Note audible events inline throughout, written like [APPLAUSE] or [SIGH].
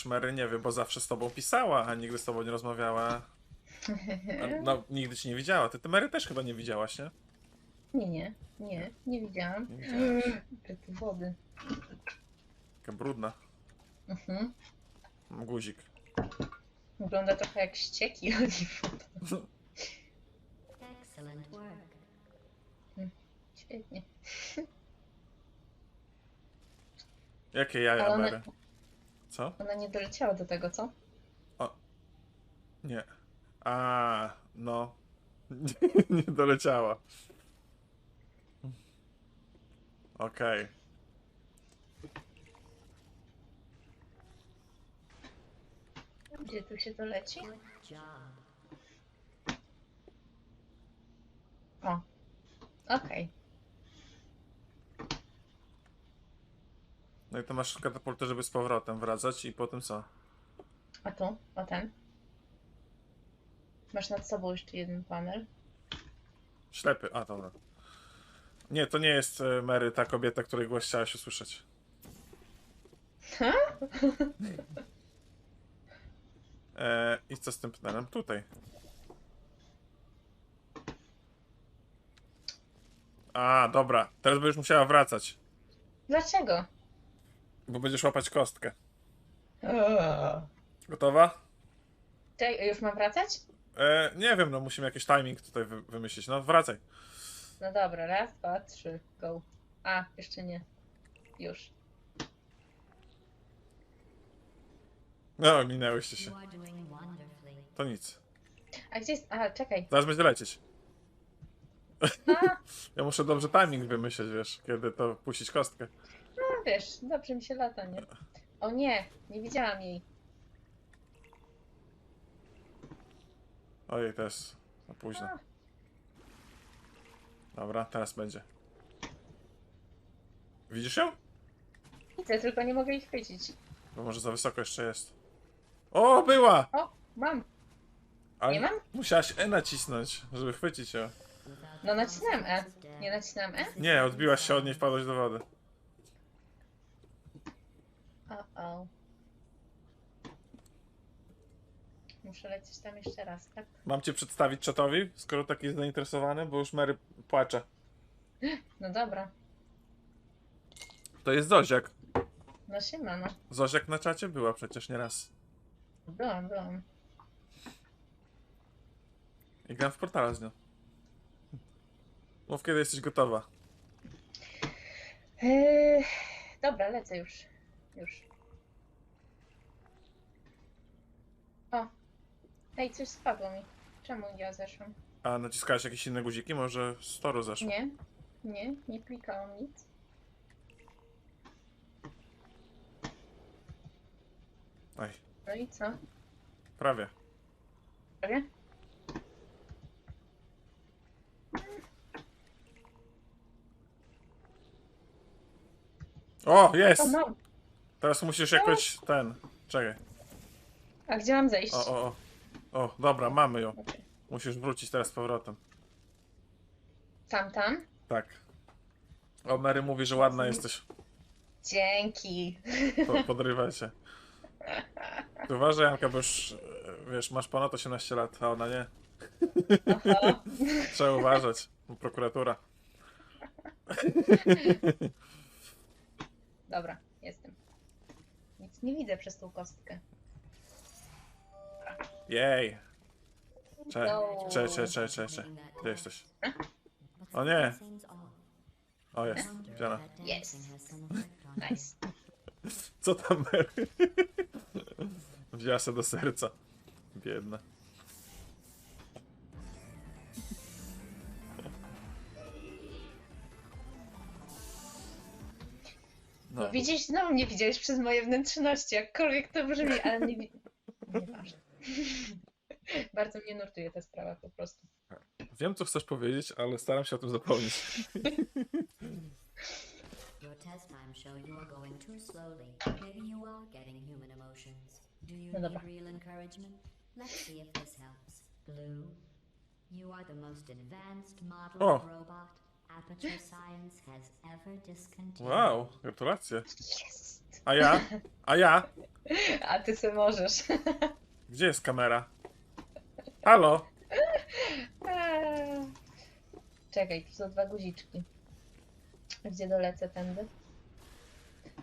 Szmery nie wiem, bo zawsze z tobą pisała, a nigdy z tobą nie rozmawiała. A, [LAUGHS] No, nigdy ci nie widziała. Ty, ty Mary też chyba nie widziałaś, nie? Nie, nie, nie, nie widziałam. Nie widziałaś. Pyty wody. Taka brudna. Mhm. Guzik. Wygląda trochę jak ścieki oliwowe. Excellent work. Świetnie. Jakie jaja, Ale Mary? Co? ona nie doleciała do tego, co? Nie. A, no. [LAUGHS] nie doleciała. Okej. Gdzie tu się doleci? O. Okej. No i to masz katapultę, żeby z powrotem wracać i potem co? A tu? O ten? Masz nad sobą jeszcze jeden panel. Ślepy. A, dobra. Nie, to nie jest e, Mary, ta kobieta, której głos chciałaś usłyszeć. Ha? E, I co z tym panelem? Tutaj. A, dobra. Teraz będziesz musiała wracać, Dlaczego? Bo będziesz łapać kostkę. Eee. Gotowa? Czekaj, już mam wracać? E, nie wiem, no musimy jakiś timing tutaj wy wymyślić. No wracaj. No dobra, raz, dwa, trzy, go. A, jeszcze nie. Już. No, minęłyście się. To nic. A gdzie jest... A, czekaj. Zaraz będzie lecieć. A, [LAUGHS] Ja muszę dobrze timing wymyśleć, wiesz, kiedy to puścić kostkę. Wiesz, dobrze mi się lata, nie? O nie, nie widziałam jej. Ojej, to jest za późno. A, Dobra, teraz będzie. Widzisz ją? widzę, tylko nie mogę ich chwycić. Bo może za wysoko jeszcze jest. O, była! O, mam. Ale Nie mam? Musiałaś E nacisnąć, żeby chwycić ją. No nacisnąłem E. Nie nacisnąłem E? Nie, odbiłaś się od niej, wpadłaś do wody. O. Muszę lecieć tam jeszcze raz, tak? Mam cię przedstawić czatowi, skoro taki jest zainteresowany, bo już Mary płacze. No dobra. To jest Zoziak. No siemano. Zoziak na czacie była przecież nieraz. Byłam, byłam. I gram w portala z nią. Mów kiedy jesteś gotowa. Eee, dobra, lecę już. Już. O. Ej, coś spadło mi. Czemu ja zeszłam? A naciskałeś jakieś inne guziki? Może z toru zeszło? Nie, nie, nie klikałam nic. Oj, No i co? prawie. Prawie? O, jest! Mam. Teraz musisz jakoś ten. Czekaj. A gdzie mam zejść? O, o, o. O, dobra, mamy ją. Okej. Musisz wrócić teraz z powrotem. Tam, tam? Tak. O, Mary mówi, że ładna jesteś. Dzięki. Po, podrywa się. Ty uważaj, Janka, bo już, e, wiesz, masz ponad 18 lat, a ona nie. Oho. Trzeba uważać. Prokuratura. Dobra, jestem. Nic nie widzę przez tą kostkę. Jej. Cze, No. cze, cze, cze, cze, cze. Gdzie jesteś? O nie. O, jest. On her. Nice. Co tam, Mary? [LAUGHS] Wzięła się do serca. Biedna. No. No. widzisz, znowu mnie widziałeś przez moje wnętrzności, jakkolwiek to brzmi, ale nie Nieważne. [LAUGHS] Bardzo mnie nurtuje ta sprawa po prostu. Wiem, co chcesz powiedzieć, ale staram się o tym zapomnieć. Your test times show you are going too slowly. Maybe you are getting human emotions. Do you No need dobra. real encouragement? Let's see if this helps. Blue, you are the most advanced model O. of robot. Aperture [LAUGHS] Science has ever discontinued. Wow, gratulacje. Jest. A ja? A ja? [LAUGHS] A ty se możesz. Gdzie jest kamera? Halo? Eee. Czekaj, tu są dwa guziczki. Gdzie dolecę tędy?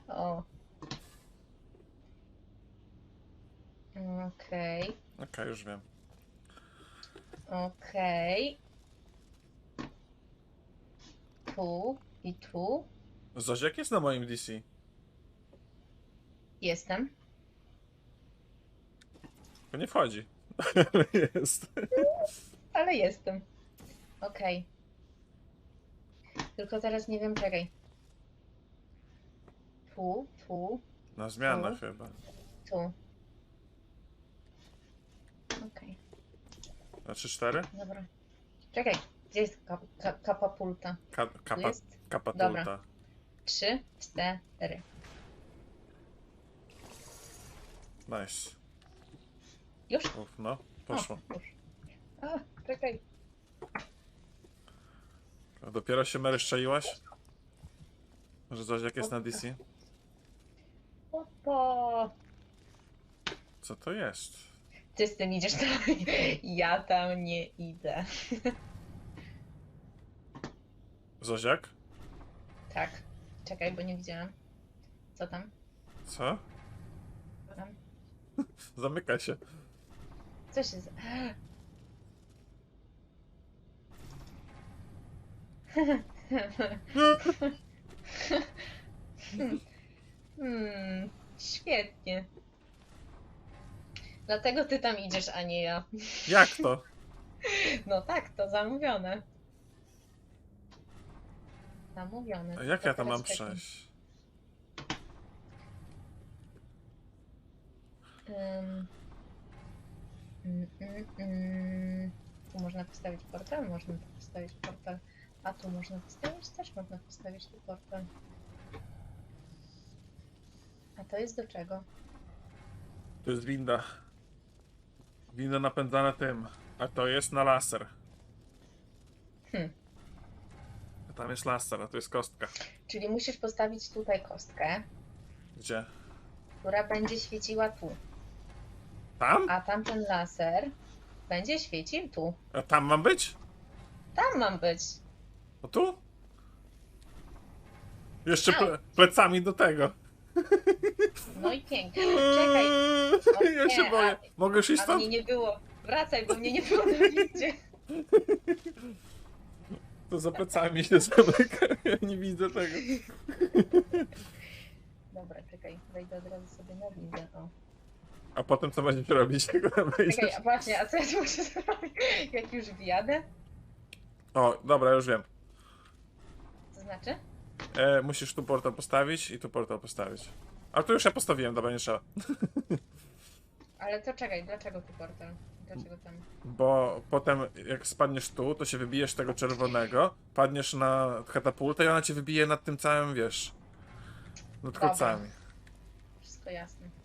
O. Okej, Okej, już wiem. okej. Tu i tu Zoziek jest na moim DC. jestem. To nie wchodzi. [LAUGHS] jest. Ale jestem. Okej. Tylko teraz nie wiem, czekaj. Tu, tu, Na zmianę chyba. tu. Okej, Na 3-4? dobra. Czekaj, gdzie jest kap ka kapapulta? Ka Tu kapa jest? kapatulta. Dobra. Trzy, cztery. Nice. Już? Uf, no, poszło. O, już. A, czekaj. A dopiero się Mary szczaiłaś? Że Zoziek jest na DC? Opo. Co to jest? Ty z tym idziesz tam. [LAUGHS] Ja tam nie idę. Zoziak? Tak. Czekaj, bo nie widziałam. Co tam? Co? Co tam? [LAUGHS] Zamyka się. Co się z... Hmm, świetnie. Dlatego ty tam idziesz, a nie ja. Jak to? No tak, to zamówione. Zamówione. A jak ja tam mam przejść? Ym. Mm, mm, mm. Tu można postawić portal? Można tu postawić portal. A tu można postawić? Też można postawić tu portal. A to jest do czego? To jest winda. Winda napędzana tym. A to jest na laser. Hmm. A tam jest laser, a tu jest kostka. Czyli musisz postawić tutaj kostkę, Gdzie? która będzie świeciła tu. Tam? A tamten laser będzie świecił tu. A tam mam być? Tam mam być. O tu? Jeszcze Au. ple plecami do tego. No i pięknie. Czekaj, [LAUGHS] Ja się nie, boję. a- Mogę już iść a stąd? mnie nie było. Wracaj, bo mnie nie było na liście. To za plecami się zamyka. Ja nie widzę tego. Dobra, czekaj, wejdę od razu sobie na widzę. O. A potem co [LAUGHS] będziesz robić, Czekaj, a właśnie, a co ja tu muszę zrobić? [LAUGHS] Jak już wjadę? O, dobra, już wiem. To znaczy? E, musisz tu portal postawić i tu portal postawić. A tu już ja postawiłem, dobra, nie trzeba. [LAUGHS] Ale to czekaj, dlaczego tu portal? Dlaczego tam? Bo potem jak spadniesz tu, to się wybijesz tego czerwonego, padniesz na katapultę i ona cię wybije nad tym całym, wiesz, nad Dobra. kocami. Wszystko jasne.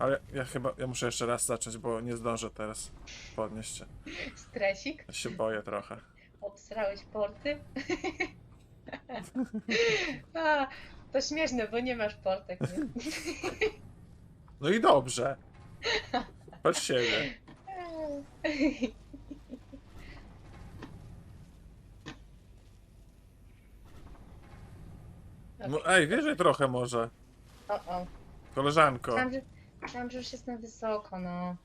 Ale ja chyba, ja muszę jeszcze raz zacząć, bo nie zdążę teraz podnieść się. Stresik? Ja się boję trochę. Obsrałeś porty? [LAUGHS] A, to śmieszne, bo nie masz portek, nie? No i dobrze. Patrz siebie. No, ej, wierzę trochę może, O, o. koleżanko. Że, myślałam, że już jestem wysoko, no.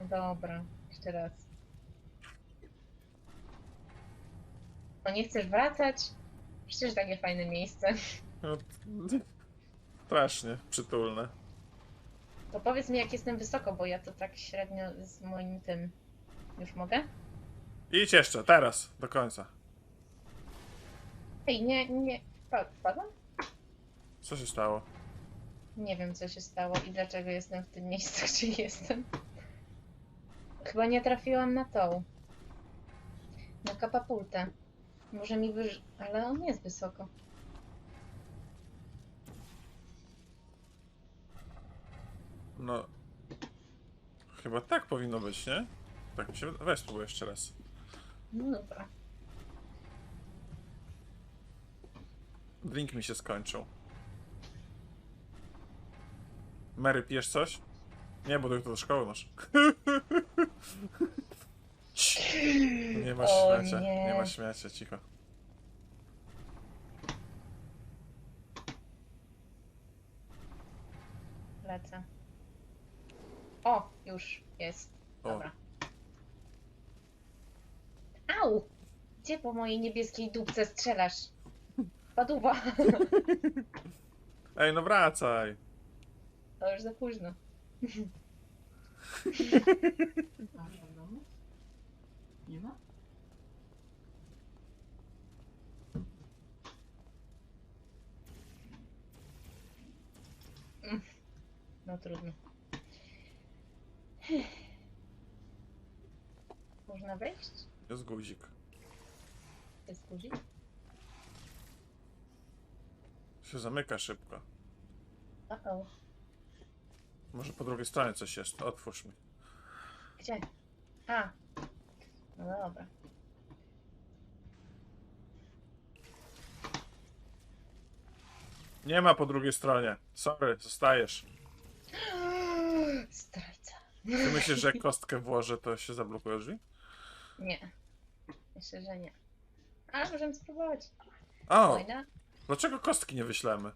No Dobra, jeszcze raz. O, nie chcesz wracać? Przecież takie fajne miejsce. No, strasznie przytulne. To powiedz mi, jak jestem wysoko, bo ja to tak średnio z moim tym. Już mogę? Idź jeszcze, teraz, do końca. Ej, nie, nie. Wpa- Wpadłam? Co się stało? Nie wiem, co się stało i dlaczego jestem w tym miejscu, [LAUGHS] gdzie jestem. Chyba nie trafiłam na tą. Na kapapultę. Może mi wyż... Ale on jest wysoko. No. Chyba tak powinno być, nie? Tak mi się Weź spróbuj jeszcze raz. No dobra. Drink mi się skończył. Mary, pijesz coś? Nie, bo to do szkoły masz. Nie ma O śmiacia, nie. nie. ma śmiacia, cicho. Lecę. O, już jest. O. Dobra. Au! Gdzie po mojej niebieskiej dupce strzelasz? Paduwa. Ej, no wracaj. To już za późno. Masz w domu? Nie ma? No trudno. Można wejść? Jest guzik. Jest guzik? Się zamyka szybko. O. Może po drugiej stronie coś jest. Otwórz mi. Gdzie? A. No dobra. Nie ma po drugiej stronie. Sorry, zostajesz. [GASPS] Zdrajca. Ty myślisz, że jak kostkę włożę, to się zablokują drzwi? Nie. Myślę, że nie. Ale możemy spróbować. O! Wojna? Dlaczego kostki nie wyślemy?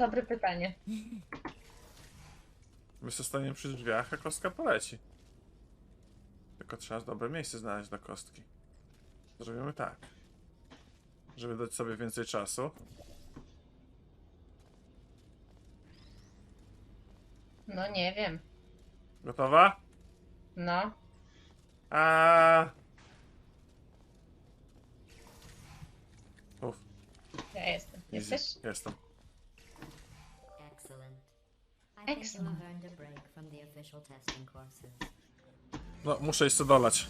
Dobre pytanie. My zostaniemy przy drzwiach, a kostka poleci. Tylko trzeba dobre miejsce znaleźć dla kostki. Zrobimy tak. Żeby dać sobie więcej czasu. No nie wiem. Gotowa? No. A. Uf, Ja jestem. Jesteś? Jestem. Courses. No, muszę jeszcze dolać.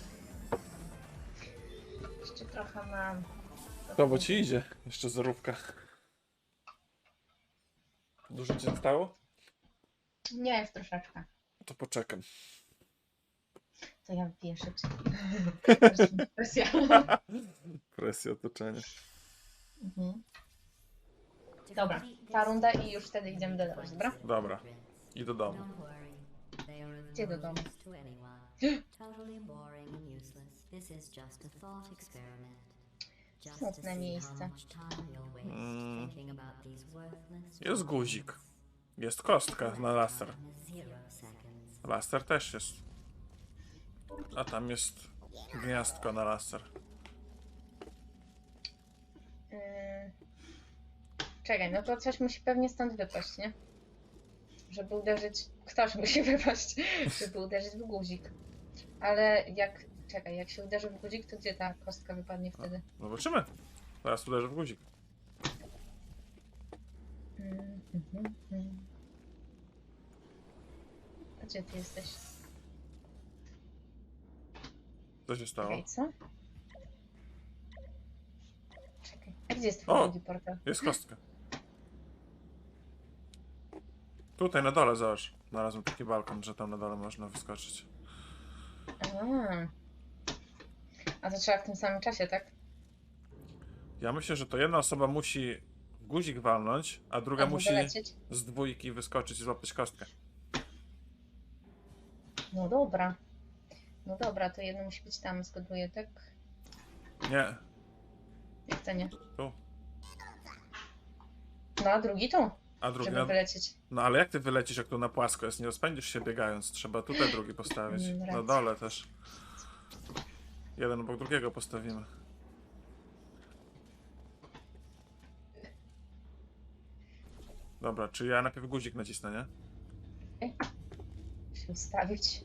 Jeszcze trochę mam. To bo ci idzie. Jeszcze zerówka. Dużo ci zostało? Nie, jest troszeczkę. To poczekam. To ja wypiję [LAUGHS] szybciej. Presja. Presja otoczenia. Mhm. Dobra, ta runda i już wtedy idziemy do domu, dobra? Dobra. I do domu. Gdzie do domu? [GASPS] Smutne miejsce. Mm. Jest guzik. Jest kostka na laser. Laser też jest. A tam jest gniazdko na laser. Yy... Czekaj, no to coś musi pewnie stąd wypaść, nie? Żeby uderzyć. Ktoś musi [LAUGHS] wypaść, żeby uderzyć w guzik. Ale jak. Czekaj, jak się uderzy w guzik, to gdzie ta kostka wypadnie wtedy? Zobaczymy. Teraz uderzę w guzik. Mm. A gdzie ty jesteś? Co się stało? Czekaj, co? Czekaj. A gdzie jest twój O! drugi portal? Jest kostka. Tutaj na dole, zobacz. Znalazłem taki balkon, że tam na dole można wyskoczyć. A. A to trzeba w tym samym czasie, tak? Ja myślę, że to jedna osoba musi guzik walnąć, a druga Albo musi z dwójki wyskoczyć i złapać kostkę. No dobra. No dobra, to jedno musi być tam, zgaduję, tak? Nie, Jak to nie? tu. No a drugi tu, A drugi żeby na... wylecieć. No ale jak ty wylecisz, jak tu na płasko jest? Nie rozpędzisz się biegając. Trzeba tutaj drugi postawić. Mm, Na dole też. Jeden obok drugiego postawimy. Dobra, czy ja najpierw guzik nacisnę, nie? Musi ustawić.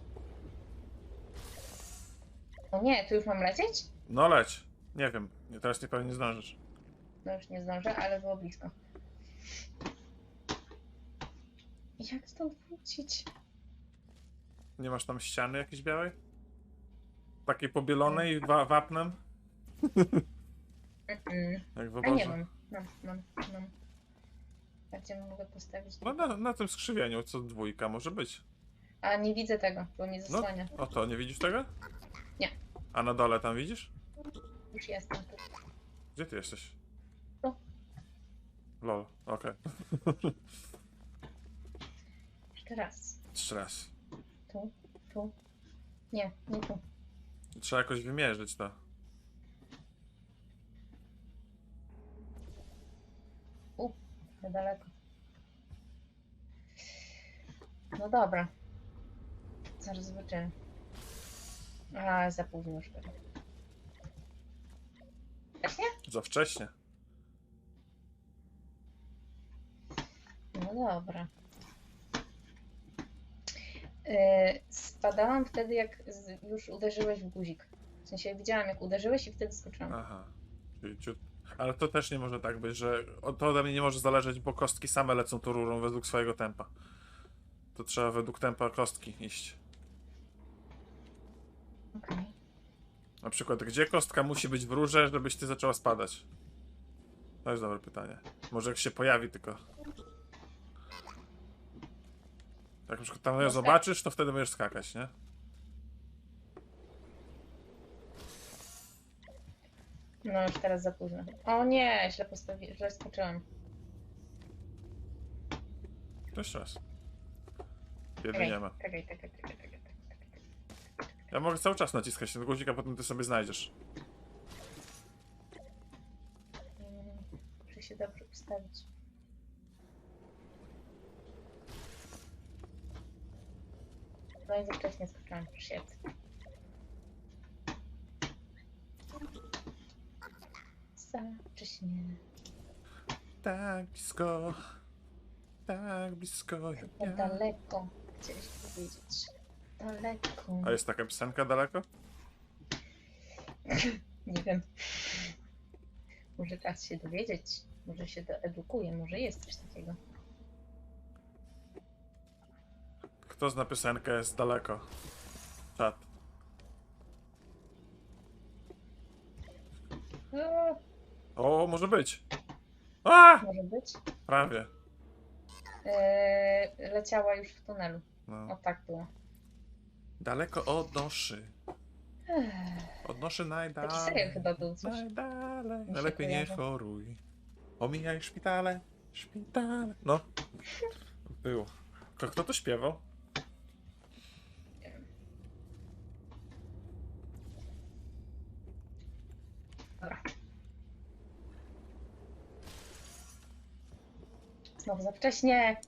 O nie, tu już mam lecieć? No leć. Nie wiem, teraz nie pewnie zdążysz. No już nie zdążę, ale było blisko. Jak stąd wrócić? Nie masz tam ściany jakiejś białej? Takiej pobielonej wa wapnem? Jak w A nie mam. Mam, mam, mam. A gdzie mogę postawić? No na, na tym skrzywieniu, co dwójka może być. A nie widzę tego, bo nie No, zasłania. o to, nie widzisz tego? Nie. A na dole tam widzisz? Już jestem tu. Gdzie ty jesteś? Tu. Lol, okej. [LAUGHS] Jeszcze raz. Jeszcze raz. Tu, tu. Nie, nie tu. Trzeba jakoś wymierzyć to. Za daleko. No dobra. Zaraz zobaczymy. A, za późno już nie? Za wcześnie. No dobra. Yy, spadałam wtedy, jak już uderzyłeś w guzik. W sensie widziałam, jak uderzyłeś i wtedy skoczyłam. Aha. Czyli ciut. Ale to też nie może tak być, że to ode mnie nie może zależeć, bo kostki same lecą tą rurą według swojego tempa. To trzeba według tempa kostki iść. Okej. Na przykład, gdzie kostka musi być w rurze, żebyś ty zaczęła spadać? To jest dobre pytanie. Może jak się pojawi tylko. Jak na przykład tam ją No tak. zobaczysz, to wtedy będziesz skakać, nie? No już teraz za późno. O nie, źle postawiłam, źle skoczyłam. To jeszcze raz. Czekaj, nie ma. czekaj, czekaj, czekaj, czekaj. czekaj. Ja mogę cały czas naciskać ten guzik, a potem ty sobie znajdziesz. Mm, Muszę się dobrze ustawić. No i za wcześnie skoczyłam. Shit. Za wcześnie. Tak blisko. Tak blisko. jak Tak ja. daleko. Chciałeś powiedzieć. Daleko. A jest taka piosenka daleko? [CLEARS THROAT] Nie wiem. Może czas się dowiedzieć. Może się doedukuje. Może jest coś takiego. Kto zna piosenkę jest daleko? Czat. O, O, może być. A! może być. Prawie. Eee, leciała już w tunelu. O No. tak było. Daleko od noszy. Od noszy najdalej. Serial chyba był coś. Najdalej. Mi się Najlepiej nie kojarzy. choruj. Omijaj szpitale. Szpitale. No. Było. Ko- Kto to śpiewał? Dobra. Znowu za wcześnie.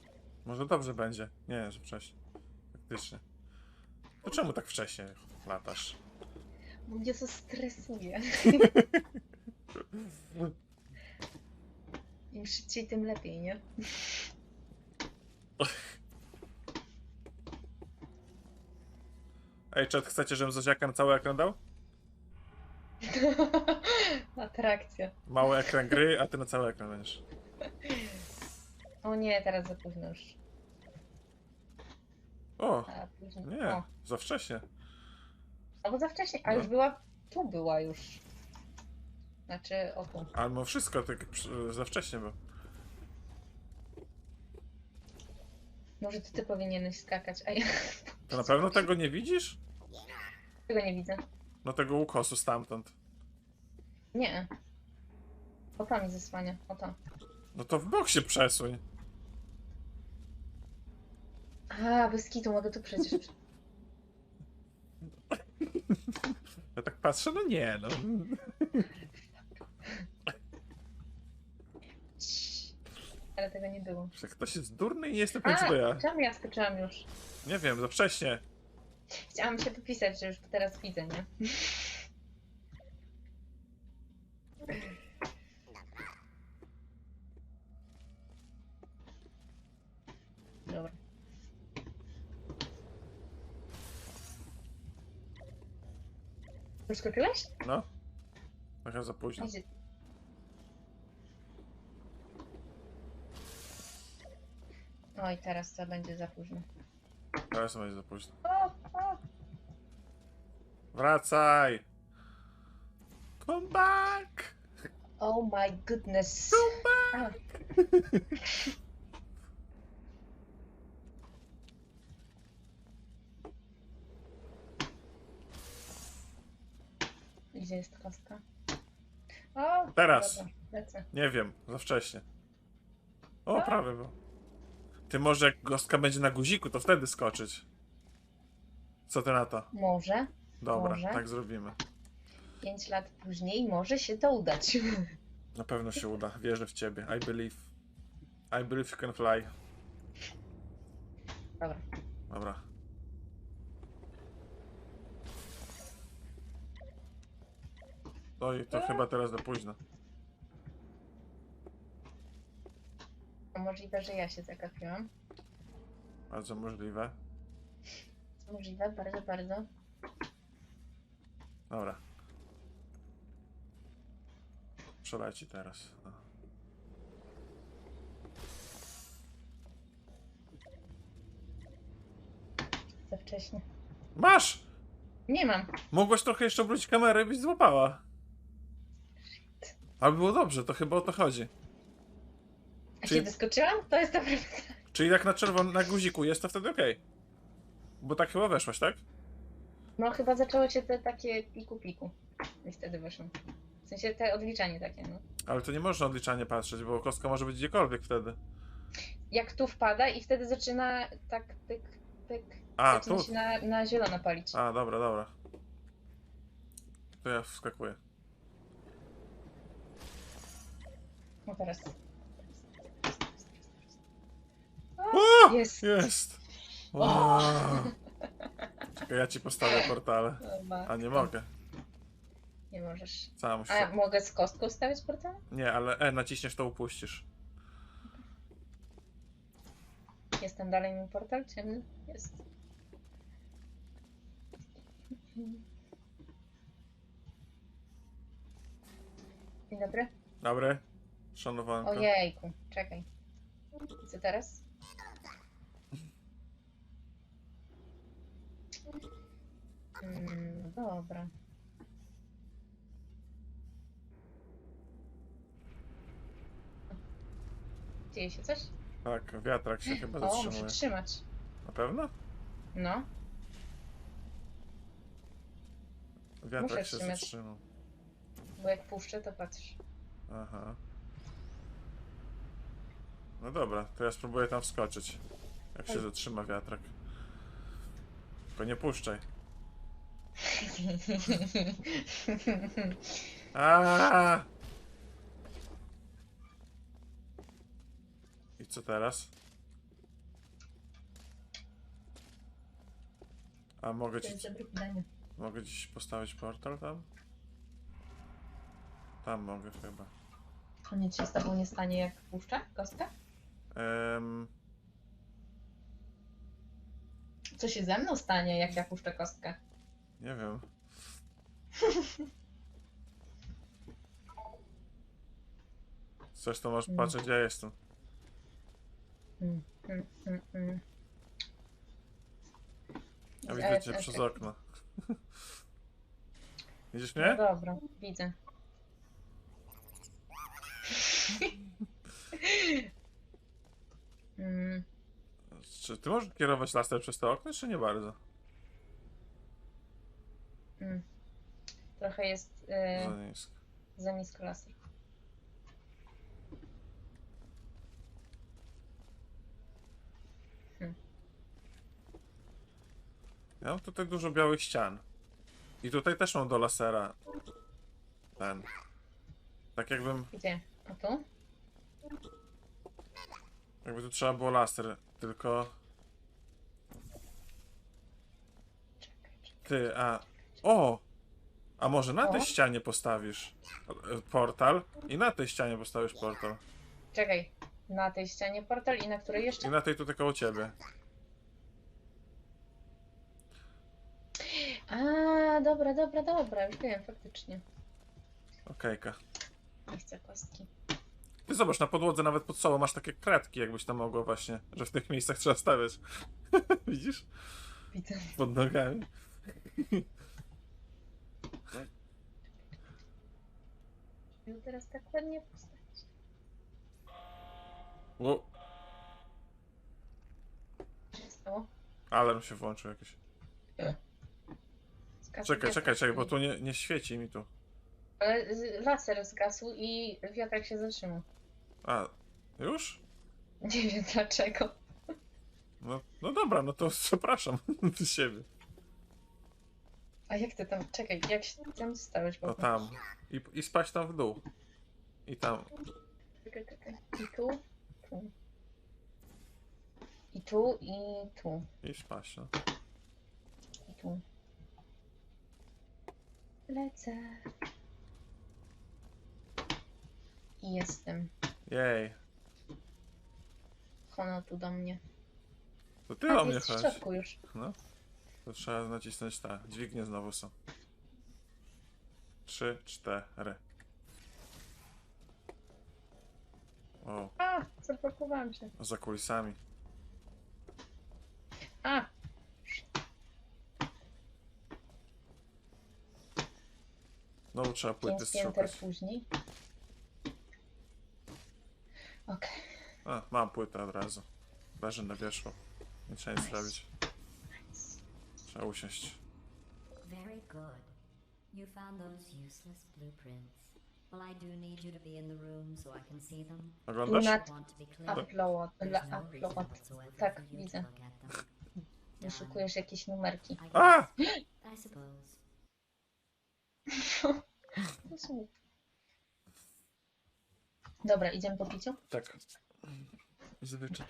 Może dobrze będzie. Nie, że wcześniej. Faktycznie. To czemu tak wcześnie latasz? Bo mnie to stresuje. [LAUGHS] Im szybciej, tym lepiej, nie? Ej, czat, chcecie, żebym Zoziaka na cały ekran dał? [LAUGHS] Atrakcja. Mały ekran gry, a ty na cały ekran będziesz. O nie, teraz za późno już. O, A nie, O, za wcześnie. albo za wcześnie, a No. już była. Tu była już. Znaczy, o tu. Ale mimo wszystko, tak przy- za wcześnie był. Może to ty powinieneś skakać, a ja To na pewno tego nie widzisz? tego nie widzę. No tego ukosu stamtąd. Nie. O to mi zasłania, o to. No to w bok się przesuń. A, bez kitu mogę tu przecież. [LAUGHS] Ja tak patrzę, no nie, no. [LAUGHS] Ale tego nie było. Że ktoś jest durny i nie jestem pewien, A, czy to ja. czemu ja skoczyłam już? Nie wiem, za wcześnie. Chciałam się popisać, że już teraz widzę, nie? Dobra. Już skoczyłeś? No. Trochę za późno. Idzie. Oj, teraz to będzie za późno. Teraz będzie za późno. O. Wracaj! Come back! oh my goodness. A. Gdzie jest kostka? O! Teraz. Dobra, lecę. Nie wiem, za wcześnie. O, A? prawie było. Ty może jak gostka będzie na guziku, to wtedy skoczyć. Co ty na to? Może. Dobra, Może. tak zrobimy. Pięć lat później może się to udać. Na pewno się uda. Wierzę w ciebie. I believe. I believe you can fly. Dobra. Dobra. No i to chyba teraz za późno. A możliwe, że ja się zagapiłam. Bardzo możliwe. Możliwe, bardzo, bardzo. Dobra. Przeleci teraz. No. Za wcześnie. Masz! Nie mam. Mogłaś trochę jeszcze obrócić kamerę i byś złapała. Ale było dobrze, to chyba o to chodzi. A Czyli- się wyskoczyłam? To jest dobre pytanie. Czyli jak na czerwonym, na guziku jest, to wtedy okej. Bo tak chyba weszłaś, tak? No chyba zaczęło się te takie piku-piku. I wtedy wyszłam. W sensie te odliczanie takie, no. Ale to nie można odliczanie patrzeć, bo kostka może być gdziekolwiek wtedy. Jak tu wpada i wtedy zaczyna tak pyk, pyk. A, zaczyna tu? się na, na zielono palić. A, dobra, dobra. To ja wskakuję. No teraz. O! Jest. Jest! Wow. [LAUGHS] Czekaj, ja ci postawię portale. Dobra. A nie mogę. Nie możesz. Musisz... A mogę z kostką stawiać portal? Nie, ale E, naciśniesz to upuścisz. Jest tam dalej mój portal ciemny? Jest. Dzień dobry. Dobry. Szanowanko. Ojejku, czekaj. I co teraz? Mm, dobra. Dzieje się coś? Tak, wiatrak się [GASPS] chyba O, muszę zatrzymuje. trzymać. Na pewno? No, Wiatrak Muszę się trzymać. zatrzymał. bo jak puszczę, to patrz. Aha. No dobra, to ja spróbuję tam wskoczyć. Jak się Oj. zatrzyma wiatrak. Tylko nie puszczaj. A! I co teraz? A mogę ci, dobre pytanie. mogę dziś postawić portal tam? Tam mogę chyba. To nic się z tobą nie stanie, jak puszczę kostkę? Em, Co się ze mną stanie, jak ja puszczę kostkę? Nie wiem. Chcesz to Mm. patrzeć, ja jestem. Mm, mm, mm, mm. Ja widzę cię ale- przez okno. [LAUGHS] Widzisz No mnie? dobra, widzę. Mm, Czy ty możesz kierować laser przez to okno, czy nie bardzo? Mm. Trochę jest e, Za nisko. za nisko laser. Ja mam tutaj dużo białych ścian. I tutaj też mam do lasera. Ten. Tak jakbym. Gdzie? A tu? Jakby tu trzeba było laser, tylko. Czekaj, czekaj. Ty, a. O! A może na tej O. ścianie postawisz e, portal i na tej ścianie postawisz portal. Czekaj. Na tej ścianie portal i na której I jeszcze? na tej tutaj koło ciebie. A, dobra, dobra, dobra, już wiem, faktycznie. Okejka. Nie chcę kostki. Ty zobacz, na podłodze nawet pod sobą masz takie kredki, jakbyś tam mogło właśnie, że w tych miejscach trzeba stawiać. [LAUGHS] Widzisz? Widzę. Pod nogami. No teraz tak ładnie postawić. O, Co się stało? alarm się włączył jakiś. Czekaj, czekaj, czekaj, bo tu nie, nie świeci mi tu. Ale z- laser zgasł i wiatrak się zatrzymał. A, już? Nie wiem dlaczego. No, no dobra, no to [LAUGHS] przepraszam [LAUGHS] do siebie. A jak ty tam, czekaj, jak się tam zostałeś? No tam. I, I spać tam w dół. I tam. Czekaj, czekaj. I tu, tu. I tu, i tu, I spać, no. i tu. Lecę. I jestem. Jej. Hono tu do mnie. To ty A, do ty mnie jest w chodź. środku już. No. To trzeba nacisnąć tak. Dźwignie znowu są. Trzy, cztery. O, A, zablokowałam się. za kulisami. A, Znowu trzeba płyty pięć pięter strzukać. później. Okej. A, mam płytę od razu. Leży na wierzchu. Nie trzeba nic Nice. zrobić. Trzeba usiąść. Very good. You found those useless blueprints. Well, I do need you to be in the room so I can see them. Oglądasz? Na- I want to be clear. Upload, There's la, no reason upload. whatsoever Tak, for you widzę. look at them. [LAUGHS] Wyszukujesz jakieś numerki. I A! guess, I suppose. [LAUGHS] No. Dobra, idziemy po piciu? Tak. Zwyczaj.